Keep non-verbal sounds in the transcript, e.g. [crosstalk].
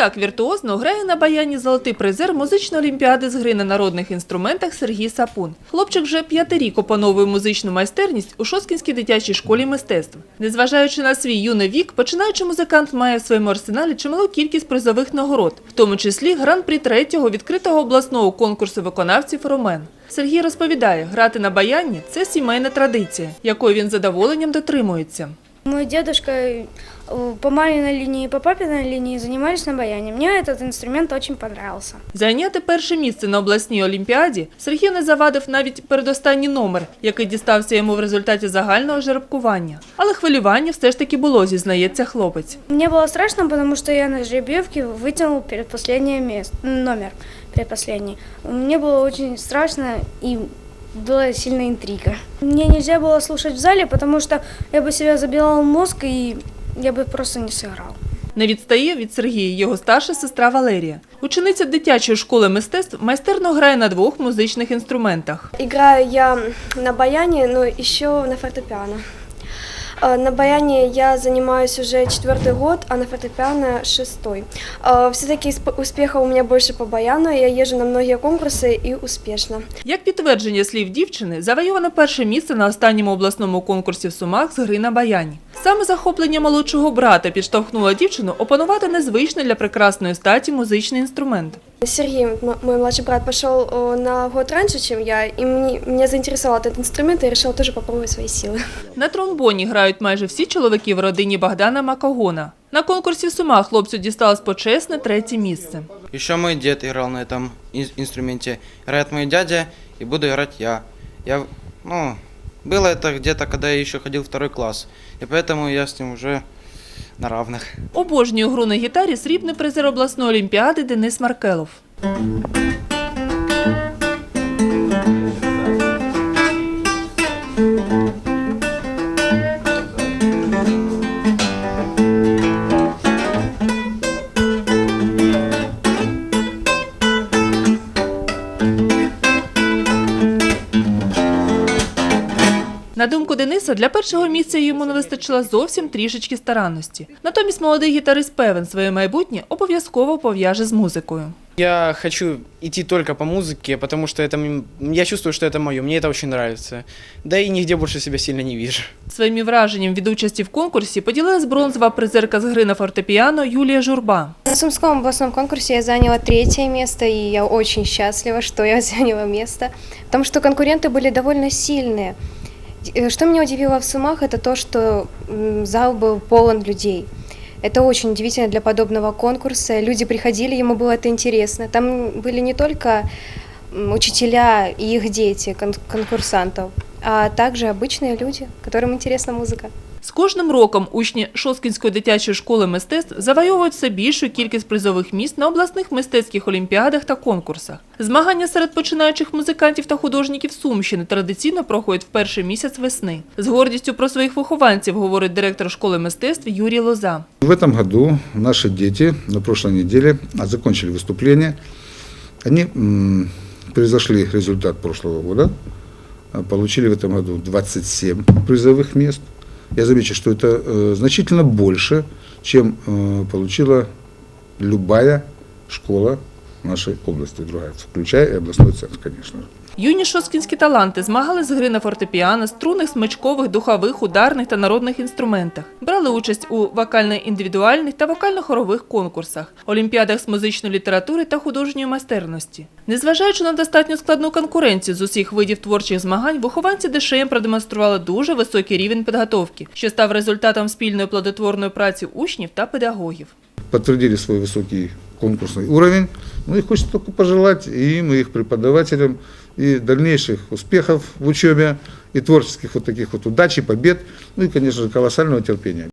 так віртуозно грає на баяні золотий призер музичної олімпіади з гри на народних інструментах Сергій Сапун. Хлопчик вже п'ятий рік опановує музичну майстерність у Шоскінській дитячій школі мистецтв. Незважаючи на свій юний вік, починаючи музикант має в своєму арсеналі чималу кількість призових нагород, в тому числі гран-прі третього відкритого обласного конкурсу виконавців Ромен. Сергій розповідає, грати на баяні це сімейна традиція, якою він задоволенням дотримується. Мой дедушка э, по маминой линии и по папиной линии занимались на баяне. Мне этот инструмент очень понравился. Зайняти перше місце на обласній олімпіаді Сергій не завадив навіть передостанній номер, який дістався йому в результаті загального жеребкування. Але хвилювання все ж таки було, зізнається хлопець. Мне было страшно, потому что я на жеребьевке вытянул предпоследнее место, номер предпоследний. Мне было очень страшно и была сильная интрига. Мне нельзя было слушать в зале, потому что я бы себя забивал мозг и я бы просто не сыграл. Не відстає від Сергія його старша сестра Валерія. Учениця дитячої школи мистецтв майстерно грає на двох музичних інструментах. Играю я на баяне, но еще на фортепиано. Э, На баяне я занимаюсь уже четвертый год, а на фортепиано шестой. Все-таки успеха у меня больше по баяну, я езжу на многие конкурсы и успешно. Як підтвердження слів дівчини, завойовано перше місце на останньому обласному конкурсі в Сумах з гри на баяні. Саме захоплення молодшого брата підштовхнуло дівчину опанувати незвичний для прекрасної статі музичний інструмент. Сергей, м- мой младший брат, пошел э, на год раньше, чем я, и мне, меня заинтересовал этот инструмент, и я решила тоже попробовать свои силы. [laughs] На тромбоні грають майже всі чоловіки в родині Богдана Макогона. На конкурсі в Сумах хлопцю дісталось почесне третє місце. Еще мой дед играл на этом ин- инструменте. Играет мой дядя, и буду играть я. Я, ну, было это где-то, когда я еще ходил в второй класс. И поэтому я с ним уже на равних. Обожнює гру на гітарі срібний призер обласної олімпіади Денис Маркелов. На думку Дениса, для першого місця йому не вистачило зовсім трішечки старанності. Натомість молодий гітарист певен, своє майбутнє обов'язково пов'яже з музикою. Я хочу идти только по музыке, потому что это м- я чувствую, что это мое, мне это очень нравится. Да и нигде больше себя сильно не вижу. Своїми враженням від участі в конкурсі поділилась бронзова призерка з гри на фортепіано Юлія Журба. На Сумском областном конкурсе я заняла третье место, и я очень счастлива, что я [laughs] заняла место, потому что конкуренты были довольно сильные. Э, Что меня удивило в Сумах, это то, что м, зал был полон людей. Это очень удивительно для подобного конкурса. Люди приходили, ему было это интересно. Там были не только м, учителя и их дети, кон- конкурсантов, а также обычные люди, которым интересна музыка. З кожним роком учні Шоскінської дитячої школи мистецтв завойовують все більшу кількість призових місць на обласних мистецьких олімпіадах та конкурсах. Змагання серед починаючих музикантів та художників Сумщини традиційно проходять в перший місяць весни. З гордістю про своїх вихованців говорить директор школи мистецтв Юрій Лоза. В этом году наши дети на прошлой неделе а, закончили выступление. Они м, превзошли результат прошлого года, а, получили в этом году 27 призовых мест. Я замечу, что это э, значительно больше, чем э, получила любая школа нашей области, другая, включая и областной центр, конечно. Юні шоскінські таланти змагали з гри на фортепіано, струнних, смичкових, духових, ударних та народних інструментах. Брали участь у вокально-індивідуальних та вокально-хорових конкурсах, олімпіадах з музичної літератури та художньої майстерності. Незважаючи на достатньо складну конкуренцію з усіх видів творчих змагань, вихованці ДШМ продемонстрували дуже високий рівень підготовки, що став результатом спільної плодотворної праці учнів та педагогів. Подтвердили свой высокий конкурсный уровень. Ну и хочется только пожелать и им, и их преподавателям, и дальнейших успехов в учебе, и творческих вот таких вот удач и побед, ну и, конечно же, колоссального терпения.